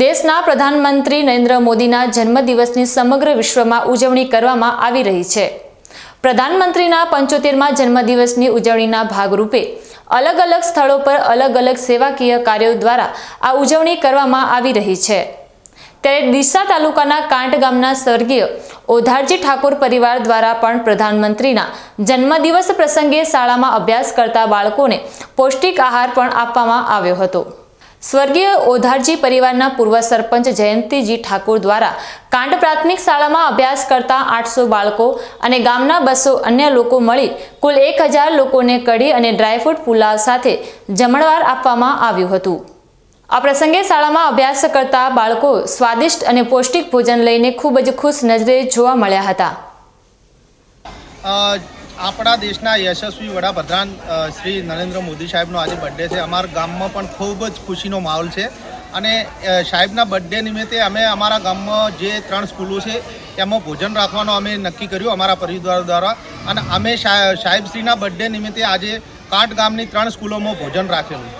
દેશના પ્રધાનમંત્રી નરેન્દ્ર મોદીના જન્મદિવસની સમગ્ર વિશ્વમાં ઉજવણી કરવામાં આવી રહી છે. પ્રધાનમંત્રીના પંચોતેરમાં જન્મદિવસની ઉજવણીના ભાગરૂપે અલગ અલગ સ્થળો પર અલગ અલગ સેવાકીય કાર્યો દ્વારા આ ઉજવણી કરવામાં આવી રહી છે. ત્યારે ડીસા તાલુકાના કાંટ ગામના સ્વર્ગીય ઓધારજી ઠાકોર પરિવાર દ્વારા પણ પ્રધાનમંત્રીના જન્મદિવસ પ્રસંગે શાળામાં અભ્યાસ કરતા બાળકોને પૌષ્ટિક આહાર પણ આપવામાં આવ્યો હતો. સ્વર્ગીય ઓધારજી પરિવારના પૂર્વ સરપંચ જયંતિજી ઠાકોર દ્વારા કાંડ પ્રાથમિક શાળામાં અભ્યાસ કરતા આઠસો બાળકો અને ગામના બસો અન્ય લોકો મળી કુલ એક હજાર લોકોને કઢી અને ડ્રાયફ્રૂટ પુલાવ સાથે જમણવાર આપવામાં આવ્યું હતું. આ પ્રસંગે શાળામાં અભ્યાસ કરતા બાળકો સ્વાદિષ્ટ અને પૌષ્ટિક ભોજન લઈને ખૂબ જ ખુશ નજરે જોવા મળ્યા હતા. આપણા દેશના યશસ્વી વડાપ્રધાન શ્રી નરેન્દ્ર મોદી સાહેબનો આજે બર્થડે છે. અમારા ગામમાં પણ ખૂબ જ ખુશીનો માહોલ છે. અને સાહેબના બર્થડે નિમિત્તે અમે અમારા ગામમાં જે ત્રણ સ્કૂલો છે એમાં ભોજન રાખવાનો અમે નક્કી કર્યું અમારા પરિવાર દ્વારા. અને અમે સાહેબશ્રીના બર્થડે નિમિત્તે આજે કાંઠ ગામની ત્રણ સ્કૂલોમાં ભોજન રાખેલું.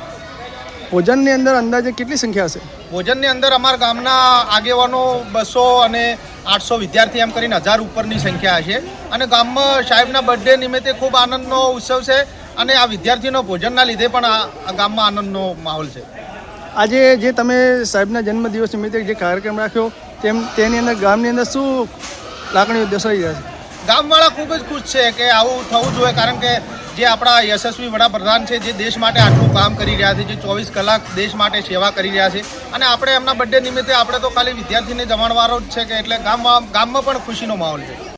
ભોજનની અંદર અંદાજે કેટલી સંખ્યા હશે? ભોજનની અંદર અમારા ગામના આગેવાનો બસો અને આઠસો વિદ્યાર્થી એમ કરીને હજાર ઉપરની સંખ્યા છે. અને ગામમાં સાહેબના બર્થડે નિમિત્તે ખૂબ આનંદનો ઉત્સવ છે અને આ વિદ્યાર્થીનો ભોજનના લીધે પણ આ આ ગામમાં આનંદનો માહોલ છે. આજે જે તમે સાહેબના જન્મદિવસ નિમિત્તે જે કાર્યક્રમ રાખ્યો તેમ તેની અંદર ગામની અંદર શું લાગણીઓ દર્શાવી રહ્યા છે? ગામવાળા ખૂબ જ ખુશ છે કે આવું થવું જોઈએ કારણ કે જે આપણા યશસ્વી વડાપ્રધાન છે, જે દેશ માટે આટલું કામ કરી રહ્યા છે, જે ચોવીસ કલાક દેશ માટે સેવા કરી રહ્યા છે. અને આપણે એમના બર્થડે નિમિત્તે આપણે તો ખાલી વિદ્યાર્થીને જમાડવાનો જ છે કે એટલે ગામમાં ગામમાં પણ ખુશીનો માહોલ છે.